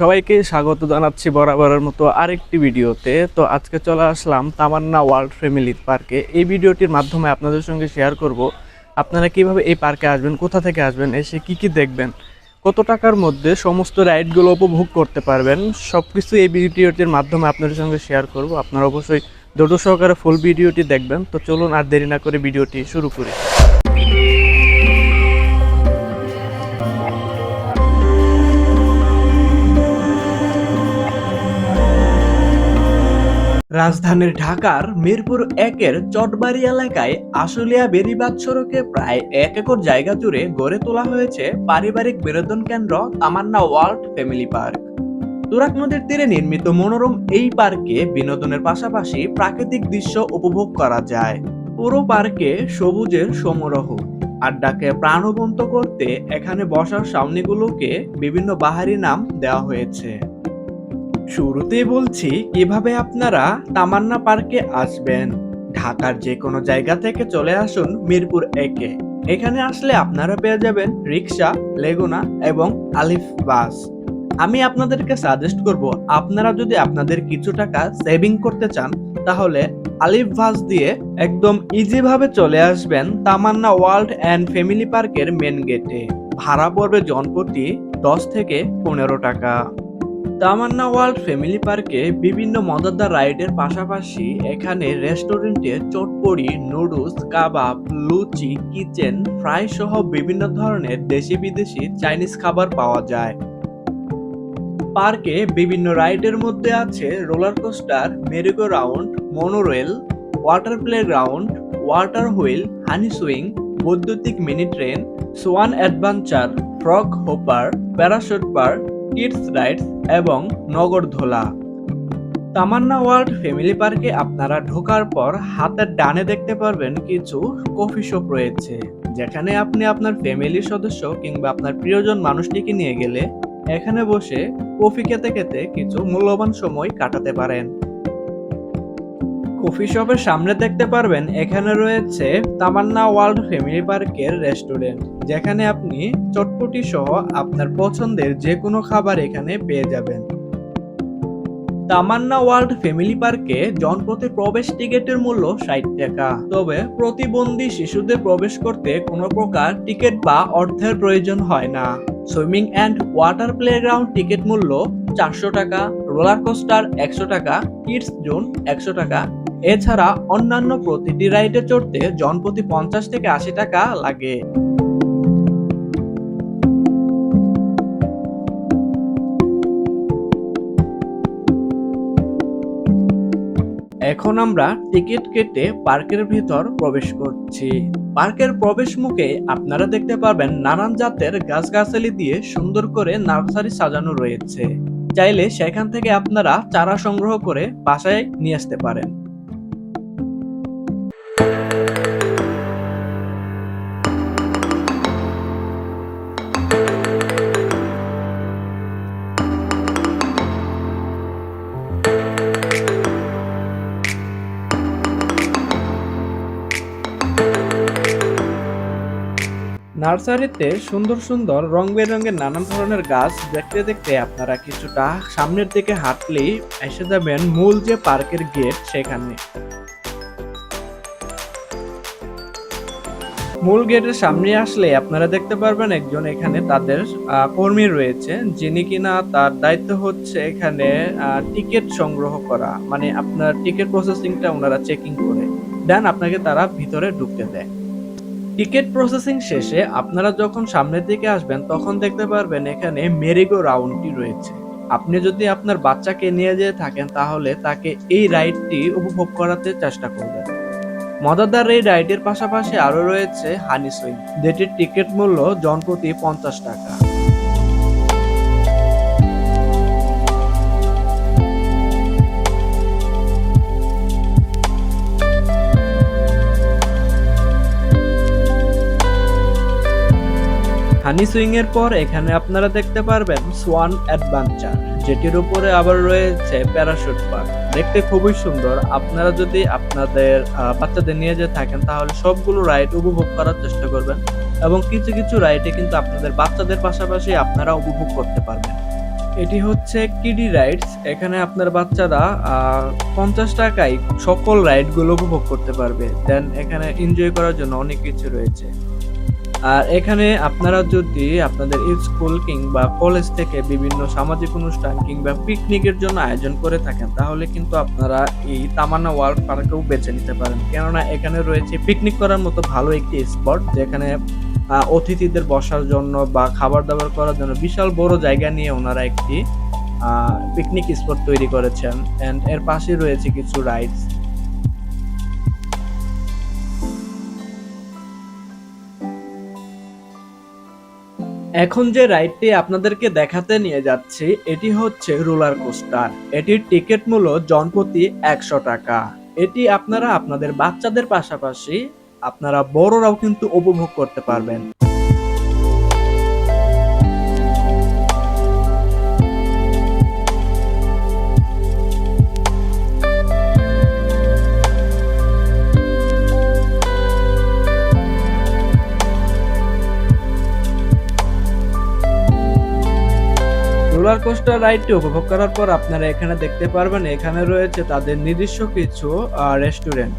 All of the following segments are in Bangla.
সবাইকে স্বাগত জানাচ্ছি বরাবরের মতো আরেকটি ভিডিওতে। তো আজকে চলে আসলাম তামান্না ওয়ার্ল্ড ফ্যামিলি পার্কে। এই ভিডিওটির মাধ্যমে আপনাদের সঙ্গে শেয়ার করব, আপনারা কীভাবে এই পার্কে আসবেন, কোথা থেকে আসবেন, এসে কি কি দেখবেন, কত টাকার মধ্যে সমস্ত রাইডগুলো উপভোগ করতে পারবেন সব কিছু এই ভিডিওটির মাধ্যমে আপনাদের সঙ্গে শেয়ার করব। আপনারা অবশ্যই ধৈর্য সহকারে ফুল ভিডিওটি দেখবেন। তো চলুন আর দেরি না করে ভিডিওটি শুরু করি। রাজধানীর ঢাকার মিরপুর একের চটবাড়ি এলাকায় আশুলিয়া বেরিবাদ সড়কে প্রায় এক একর জায়গা জুড়ে গড়ে তোলা হয়েছে পারিবারিক বিনোদন কেন্দ্র Tamanna world family park. Turag নদীর তীরে নির্মিত মনোরম এই পার্কে বিনোদনের পাশাপাশি প্রাকৃতিক দৃশ্য উপভোগ করা যায়। পুরো পার্কে সবুজের সমারোহ, আড্ডাকে প্রাণবন্ত করতে এখানে বসার সামনেগুলোকে বিভিন্ন বাহারি নাম দেওয়া হয়েছে। শুরুতেই বলছি, কীভাবে আপনারা তামান্না পার্কে আসবেন? ঢাকার যে কোনো জায়গা থেকে চলে আসুন মিরপুর একে। এখানে আসলে আপনারা পেয়ে যাবেন রিক্সা, লেগুনা এবং আলিফ বাস। আমি আপনাদেরকে সাজেস্ট করব, আপনারা যদি আপনাদের কিছু টাকা সেভিং করতে চান, তাহলে আলিফ বাস দিয়ে একদম ইজিভাবে চলে আসবেন তামান্না ওয়ার্ল্ড অ্যান্ড ফ্যামিলি পার্কের মেন গেটে ভাড়া পড়বে জনপ্রতি দশ থেকে পনেরো টাকা। তামান্না ওয়ার্ল্ড ফ্যামিলি পার্কে বিভিন্ন মজাদার রাইডের পাশাপাশি এখানে রেস্টুরেন্টে চটপড়ি নুডলস, কাবাব, লুচি, কিচেন, ফ্রাই সহ বিভিন্ন ধরনের দেশি বিদেশি চাইনিজ খাবার পাওয়া যায়। পার্কে বিভিন্ন রাইডের মধ্যে আছে roller coaster, merry go round, monorail, water playground water wheel, honey swing, বৈদ্যুতিক mini train, swan adventure frog hopper, parachute park kids rides এবং নগরধোলা তামান্না ওয়ার্ল্ড ফ্যামিলি পার্কে আপনারা ঢোকার পর হাতের ডানে দেখতে পারবেন কিছু কফি শপ রয়েছে, যেখানে আপনি আপনার ফ্যামিলির সদস্য কিংবা আপনার প্রিয়জন মানুষটিকে নিয়ে গেলে এখানে বসে কফি খেতে খেতে কিছু মূল্যবান সময় কাটাতে পারেন। কফি শপের সামনে দেখতে পারবেন, এখানে রয়েছে তামান্না ওয়ার্ল্ড ফ্যামিলি পার্কের রেস্টুরেন্ট, যেখানে আপনি চটপটি সহ আপনার পছন্দের যে কোনো খাবার এখানে পেয়ে যাবেন। তামান্না ওয়ার্ল্ড ফ্যামিলি পার্কে জনপ্রতি প্রবেশ টিকিটের মূল্য ষাট টাকা। তবে প্রতিবন্ধী শিশুদের প্রবেশ করতে কোনো প্রকার টিকিট বা অর্থের প্রয়োজন হয় না। Swimming and water playground ticket মূল্য চারশো টাকা, রোলার কোস্টার একশো টাকা, কিডস জোন একশো টাকা এছাড়া অন্যান্য প্রতিটি রাইডে চড়তে জনপ্রতি পঞ্চাশ থেকে আশি টাকা লাগে। এখন আমরা টিকিট কেটে পার্কের ভিতর প্রবেশ করছি। পার্কের প্রবেশ মুখে আপনারা দেখতে পারবেন নানান জাতের গাছগাছালি দিয়ে সুন্দর করে নার্সারি সাজানো রয়েছে। চাইলে সেখান থেকে আপনারা চারা সংগ্রহ করে বাসায় নিয়ে আসতে পারেন। নার্সারিতে সুন্দর সুন্দর রং বেরঙের নানান ধরনের গাছ দেখতে দেখতে আপনারা কিছুটা সামনের দিকে হাঁটলেই এসে যাবেন মূল যে পার্কের গেট সেখানে। মূল গেটের সামনে আসলে আপনারা দেখতে পারবেন একজন এখানে তাদের কর্মী রয়েছে, যিনি কিনা তার দায়িত্ব হচ্ছে এখানে টিকিট সংগ্রহ করা মানে আপনার টিকিট প্রসেসিংটা ওনারা চেকিং করে। দেন আপনাকে তারা ভিতরে ঢুকতে দেয়। টিকিট প্রসেসিং শেষে আপনারা যখন সামনের দিকে আসবেন, তখন দেখতে পারবেন এখানে মেরিগো রাউন্ডটি রয়েছে। আপনি যদি আপনার বাচ্চাকে নিয়ে যেয়ে থাকেন, তাহলে তাকে এই রাইডটি উপভোগ করাতে চেষ্টা করবেন। মজাদার এই রাইডের পাশাপাশি আরও রয়েছে হানি সুইং। যেটির টিকিট মূল্য জনপ্রতি পঞ্চাশ টাকা। হানি সুইং এর পর এখানে আপনারা দেখতে পারবেন সোয়ান অ্যাডভেঞ্চার, যেটির উপরে আবার রয়েছে প্যারাশুট পার্ক। দেখতে খুবই সুন্দর। আপনারা যদি আপনাদের বাচ্চাদের নিয়ে যেয়ে থাকেন, তাহলে সবগুলো রাইড উপভোগ করার চেষ্টা করবেন এবং কিছু কিছু রাইডে কিন্তু আপনাদের বাচ্চাদের পাশাপাশি আপনারা উপভোগ করতে পারবেন। এটি হচ্ছে কিডি রাইডস। এখানে আপনার বাচ্চারা পঞ্চাশ টাকায় সকল রাইডগুলো উপভোগ করতে পারবে। দেন এখানে এনজয় করার জন্য অনেক কিছু রয়েছে। আর এখানে আপনারা যদি আপনাদের স্কুল কিংবা কলেজ থেকে বিভিন্ন সামাজিক অনুষ্ঠান কিংবা পিকনিকের জন্য আয়োজন করে থাকেন, তাহলে কিন্তু আপনারা এই তামান্না ওয়ার্ল্ড পার্কেও বেছে নিতে পারেন। কেননা এখানে রয়েছে পিকনিক করার মতো ভালো একটি স্পট, যেখানে অতিথিদের বসার জন্য বা খাবার দাবার করার জন্য বিশাল বড় জায়গা নিয়ে ওনারা একটি পিকনিক স্পট তৈরি করেছেন। অ্যান্ড এর পাশে রয়েছে কিছু রাইডস এখন যে রাইডটি আপনাদেরকে দেখাতে নিয়ে যাচ্ছি, এটি হচ্ছে রোলার কোস্টার। এটির টিকিট মূল্য জনপ্রতি একশো টাকা। এটি আপনারা আপনাদের বাচ্চাদের পাশাপাশি আপনারা বড়রাও কিন্তু উপভোগ করতে পারবেন। কোস্টার রাইডটি উপভোগ করার পর আপনারা এখানে দেখতে পারবেন, এখানে রয়েছে তাদের নিজস্ব কিছু রেস্টুরেন্ট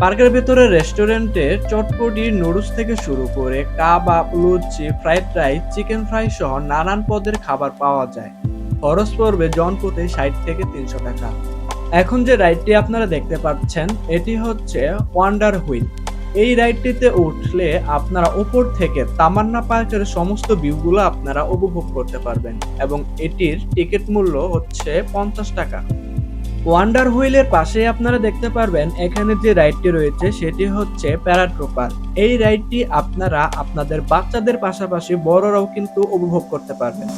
পার্কের ভেতরে রেস্টুরেন্টে চটপটি নুডলস থেকে শুরু করে কাবাব, লুচি ফ্রাইড রাইস চিকেন ফ্রাই সহ নানান পদের খাবার পাওয়া যায়। খরচ পড়বে জনপ্রতি ষাট থেকে তিনশো টাকা। এখন যে রাইডটি আপনারা দেখতে পাচ্ছেন, এটি হচ্ছে ওয়ান্ডার হুইল এই রাইডটিতে উঠলে আপনারা উপর থেকে তামান্না পার্কের সমস্ত ভিউগুলো আপনারা উপভোগ করতে পারবেন এবং এটির টিকিট মূল্য হচ্ছে পঞ্চাশ টাকা। ওয়ান্ডার হুইলের পাশে আপনারা দেখতে পারবেন এখানে যে রাইডটি রয়েছে সেটি হচ্ছে প্যারাট্রোপার এই রাইডটি আপনারা আপনাদের বাচ্চাদের পাশাপাশি বড়রাও কিন্তু উপভোগ করতে পারবেন।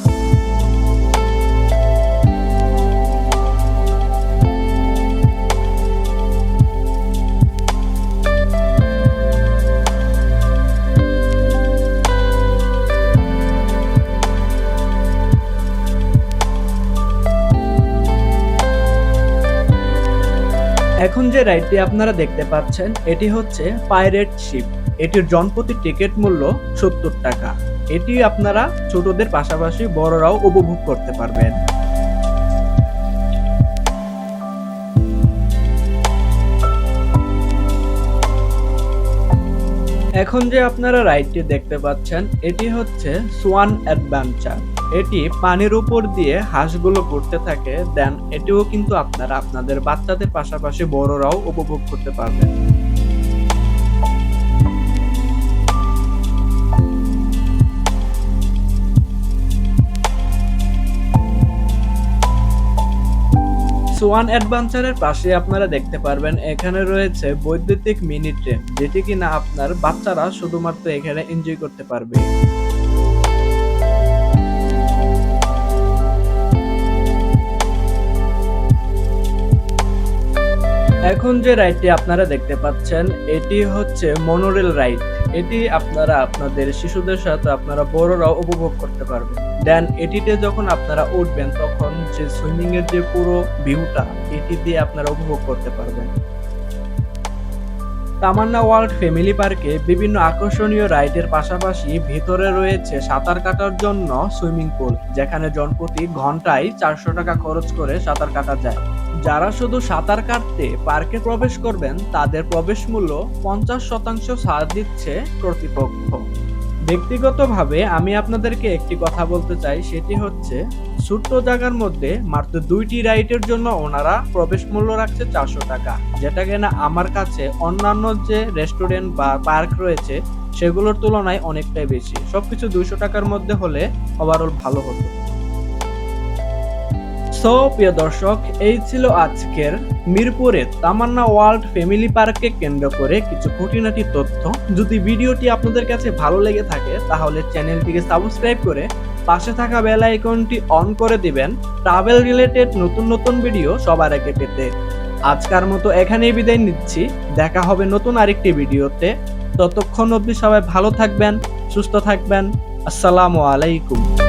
এখন যে রাইডটি আপনারা দেখতে পাচ্ছেন, এটি হচ্ছে পাইরেট শিপ। এটির জনপ্রতি টিকিট মূল্য সত্তর টাকা। এটি আপনারা ছোটদের পাশাপাশি বড়রাও উপভোগ করতে পারবেন। এখন যে আপনারা রাইডটি দেখতে পাচ্ছেন, এটি হচ্ছে সোয়ান অ্যাডভেঞ্চার এটি পানির উপর দিয়ে হাঁসগুলো ঘুরতে থাকে, দেন এটিও কিন্তু আপনারা আপনাদের বাচ্চাদের পাশাপাশি বড়রাও উপভোগ করতে পারবেন। সোয়ান অ্যাডভেঞ্চারের পাশে আপনারা দেখতে পারবেন, এখানে রয়েছে বৈদ্যুতিক মিনি ট্রেন, যেটি কিনা আপনার বাচ্চারা শুধুমাত্র এখানে এনজয় করতে পারবে। এখন যে রাইডটি আপনারা দেখতে পাচ্ছেন, এটি হচ্ছে মনোরেল রাইড এটি আপনারা আপনাদের শিশুদের সাথে আপনারা বড়রাও উপভোগ করতে পারবেন। দেন এটিতে যখন আপনারা উঠবেন, তখন যে সুইমিং এর যে পুরো ভিউটা এটি দিয়ে আপনারা উপভোগ করতে পারবেন। তামান্না ওয়ার্ল্ড ফ্যামিলি পার্কে বিভিন্ন আকর্ষণীয় রাইডের পাশাপাশি ভিতরে রয়েছে সাঁতার কাটার জন্য সুইমিং পুল, যেখানে জনপ্রতি ঘন্টায় চারশো টাকা খরচ করে সাঁতার কাটা যায়। যারা শুধু সাঁতার কাটতে পার্কে প্রবেশ করবেন, তাদের প্রবেশ মূল্য পঞ্চাশ শতাংশ ছাড় দিচ্ছে কর্তৃপক্ষ। ব্যক্তিগতভাবে আমি আপনাদেরকে একটি কথা বলতে চাই, সেটি হচ্ছে, ছোট্ট জায়গার মধ্যে মাত্র দুইটি রাইডের জন্য ওনারা প্রবেশ মূল্য রাখছে চারশো টাকা। যেটা কিনা আমার কাছে অন্যান্য যে রেস্টুরেন্ট বা পার্ক রয়েছে, সেগুলোর তুলনায় অনেকটাই বেশি। সবকিছু দুইশো টাকার মধ্যে হলে ওভারঅল ভালো হতো। সো, প্রিয় দর্শক, এই ছিল আজকের মিরপুরের তামান্না ওয়ার্ল্ড ফ্যামিলি পার্ককে কেন্দ্র করে কিছু খুঁটিনাটি তথ্য। যদি ভিডিওটি আপনাদের কাছে ভালো লেগে থাকে, তাহলে চ্যানেলটিকে সাবস্ক্রাইব করে পাশে থাকা বেল আইকনটি অন করে দিবেন। ট্রাভেল রিলেটেড নতুন নতুন ভিডিও সবার আগে পেতে। আজকার মতো এখানেই বিদায় নিচ্ছি। দেখা হবে নতুন আরেকটি ভিডিওতে। ততক্ষণ অবধি সবাই ভালো থাকবেন, সুস্থ থাকবেন। আসসালামু আলাইকুম।